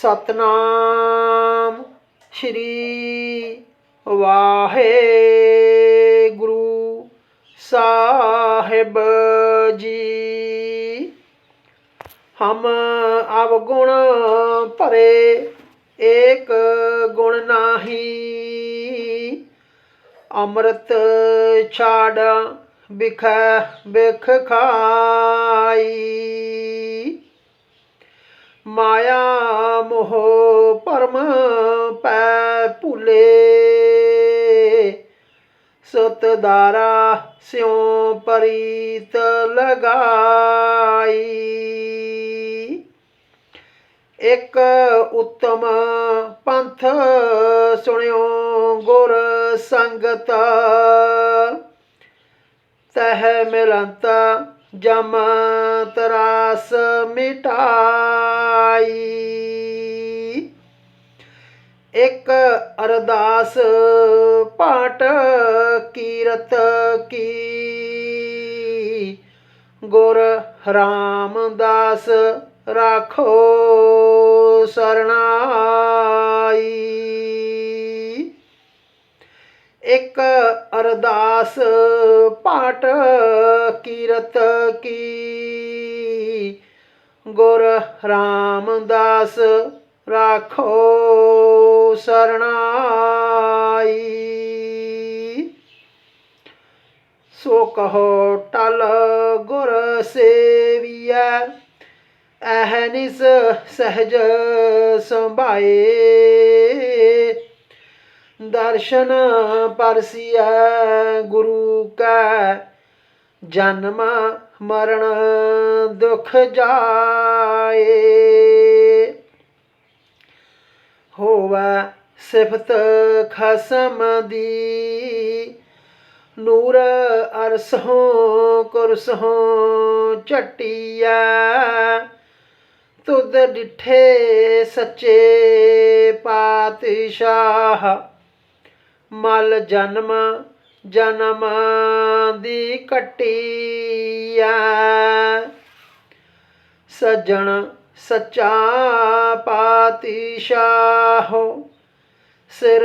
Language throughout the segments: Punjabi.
ਸਤਨਾਮ ਸ਼੍ਰੀ ਵਾਹਿਗੁਰੂ ਸਾਹਿਬ ਜੀ। ਹਮ ਅਵਗੁਣ ਭਰੇ, ਏਕ ਗੁਣ ਨਾਹੀ। ਅੰਮ੍ਰਿਤ ਛਾੜ ਬਿਖ ਬਿਖ ਖਾਈ। ਮਾਇਆ मोह परम पुले सतदारा स्यो परीत लगाई। एक उत्तम पंथ सुनियो गुर संगत। तह मिलंता ਜਮ ਤਰਾਸ ਮਿਟਾਈ। ਇੱਕ ਅਰਦਾਸ ਪਾਟ ਕੀਰਤ ਕੀ। ਗੁਰ ਰਾਮਦਾਸ ਰਾਖੋ ਸਰਣਾਈ। ਇੱਕ ਅਰਦਾਸ ਪਾਠ ਕੀਰਤ ਕੀ। ਗੁਰ ਰਾਮਦਾਸ ਰਾਖੋ ਸਰਣਾਈ। ਸੋ ਕਹੋ ਟਲ ਗੁਰ ਸੇਵੀਐ ਅਹਨਿਸ ਸਹਜ ਸੰਭਾਏ। ਦਰਸ਼ਨ ਪਰਸਿਐ ਗੁਰੂ ਕੈ, ਜਨਮ ਮਰਨ ਦੁਖ ਜਾਏ। ਹੋਵੇ ਸਿਫਤ ਖਸਮ ਦੀ, ਨੂਰ ਅਰਸੋਂ ਕੁਰਸੋਂ ਝਟਿਆ ਤੁਧ ਡਿਠੇ ਸੱਚੇ ਪਾਤਸ਼ਾਹ ਮਲ ਜਨਮ ਜਨਮ ਦੀ ਕਟਿਆ ਸਜਣ ਸੱਚਾ ਪਾਤਸ਼ਾਹ ਸਿਰ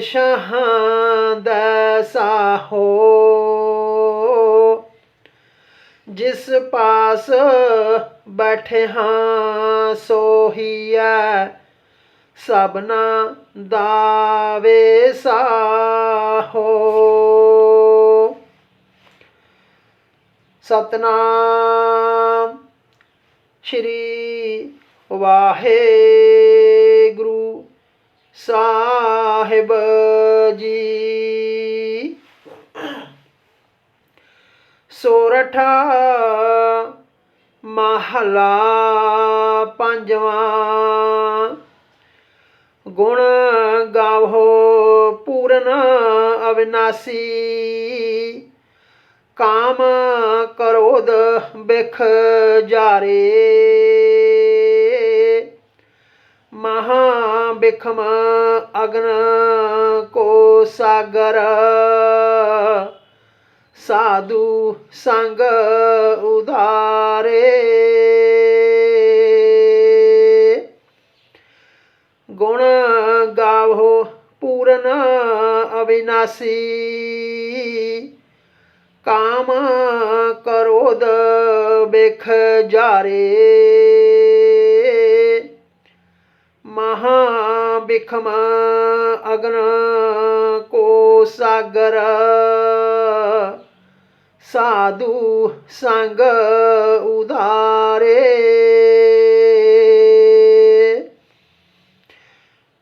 ਸ਼ਾਹਾਂ ਦਾ ਸਾਹੋ। ਜਿਸ ਪਾਸ ਬੈਠੇ ਹਾਂ ਸੋਹੀਐ ਸਭਨਾ ਦਾਵੇ ਸਾਹੋ। ਸਤਨਾਮ ਸ਼੍ਰੀ ਵਾਹਿਗੁਰੂ ਸਾਹਿਬ ਜੀ। ਸੋਰਠਾ ਮਹਲਾ ਪੰਜਵਾਂ ਗੁਣ ਗਾਵੋ, ਪੂਰਨ ਅਵਿਨਾਸੀ। ਕਾਮ ਕਰੋਧ ਬਿਖ ਜਾਰੇ। ਮਹਾ ਬਿਖਮ ਅਗਨ ਕੋ ਸਾਗਰ। ਸਾਧੂ ਸੰਗ ਉਧਾਰੇ। ਗੁਣ ਅਵਿਨਾਸੀ ਕਾਮ ਕਰੋਧ ਬਿਖ ਜਾਰੇ। ਮਹਾ ਬਿਖਮ ਅਗਨ ਕੋ ਸਾਗਰ। ਸਾਧੂ ਸੰਗ ਉਧਾਰੇ।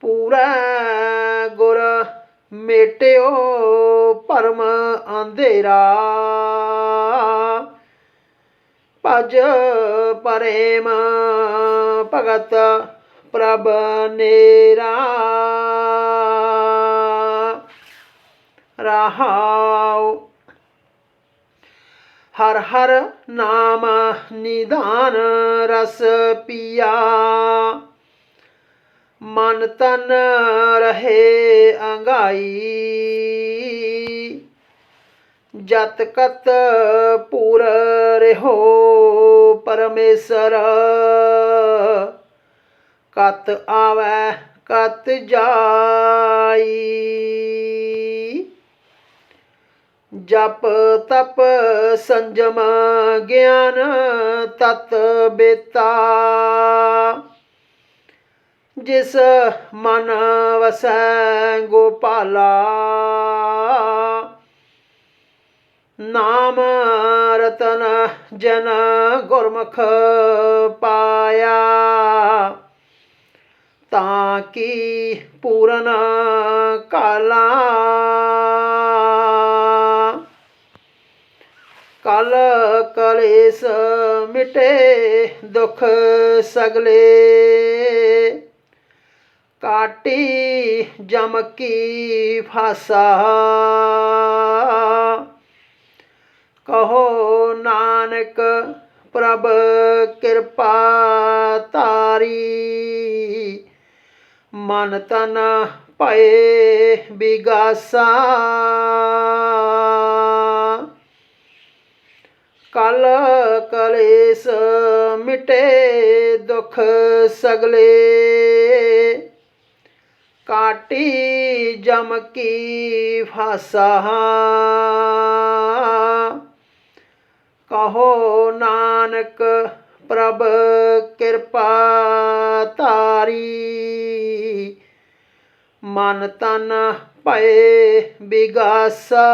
ਪੂਰਾ ਮੇਟਿਓ ਭਰਮ ਅੰਧੇਰਾ। ਭਜ ਪ੍ਰੇਮ ਭਗਤ ਪ੍ਰਭ ਨੇਰਾ। ਰਹਾਉ ਹਰ ਹਰ ਨਾਮ ਨਿਧਾਨ ਰਸ ਪੀਆ। ਮਨ ਤਨ ਰਹੇ ਅੰਗਾਈ। ਜਤ ਕਤ ਪੂਰ ਰਹੋ ਪਰਮੇਸ਼ਰ। ਕਤ ਆਵੈ, ਕਤ ਜਾਈ। ਜਪ ਤਪ ਸੰਜਮ ਗਿਆਨ ਤਤ ਬੇਤਾ। ਜਿਸ ਮਨ ਵਸੈ ਗੋਪਾਲਾ। ਨਾਮ ਰਤਨ ਜਨ ਗੁਰਮੁਖ ਪਾਇਆ। ਤਾਂ ਕੀ ਪੂਰਨ ਕਾਲਾ। ਕਲ ਕਲੇਸ਼ ਮਿਟੇ ਦੁਖ ਸਗਲੇ। ਕਾਟੀ ਜਮ ਕੀ ਫਾਸਾ। ਕਹੋ ਨਾਨਕ ਪ੍ਰਭ ਕਿਰਪਾ ਤਾਰੀ। ਮਨ ਤਨ ਪਏ ਬਿਗਾਸਾ। ਕਲ ਕਲੇਸ਼ ਮਿਟੇ ਦੁਖ ਸਗਲੇ। ਕਾਟੀ ਜਮ ਕੀ ਫਾਸਾ। ਕਹੋ ਨਾਨਕ ਪ੍ਰਭ ਕਿਰਪਾ ਤਾਰੀ ਮਨ ਤਨ ਭਏ ਬਿਗਾਸਾ।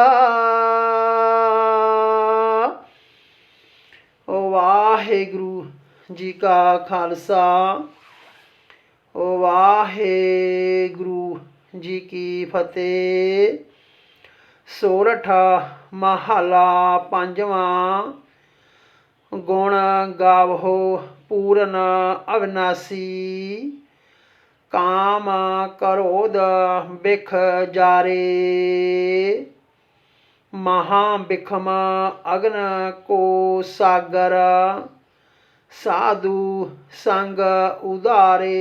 ਵਾਹਿਗੁਰੂ ਜੀ ਕਾ ਖਾਲਸਾ। ਵਾਹਿਗੁਰੂ ਜੀ ਕੀ ਫਤਿਹ। ਸੋਰਠ ਮਹਲਾ ਪੰਜਵਾਂ। ਗੁਣ ਗਾਵੋ ਪੂਰਨ ਅਵਨਾਸੀ। ਕਾਮ ਕਰੋਧ ਬਿਖ ਜਾਰੇ। ਮਹਾ ਬਿਖਮ ਅਗਨ ਕੋ ਸਾਗਰ। ਸਾਧੂ ਸੰਗ ਉਧਾਰੇ।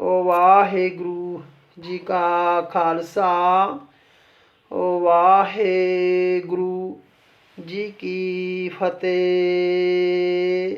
ਓ ਵਾਹਿਗੁਰੂ ਜੀ ਕਾ ਖਾਲਸਾ ਓ ਵਾਹਿਗੁਰੂ ਜੀ ਕੀ ਫਤਿਹ।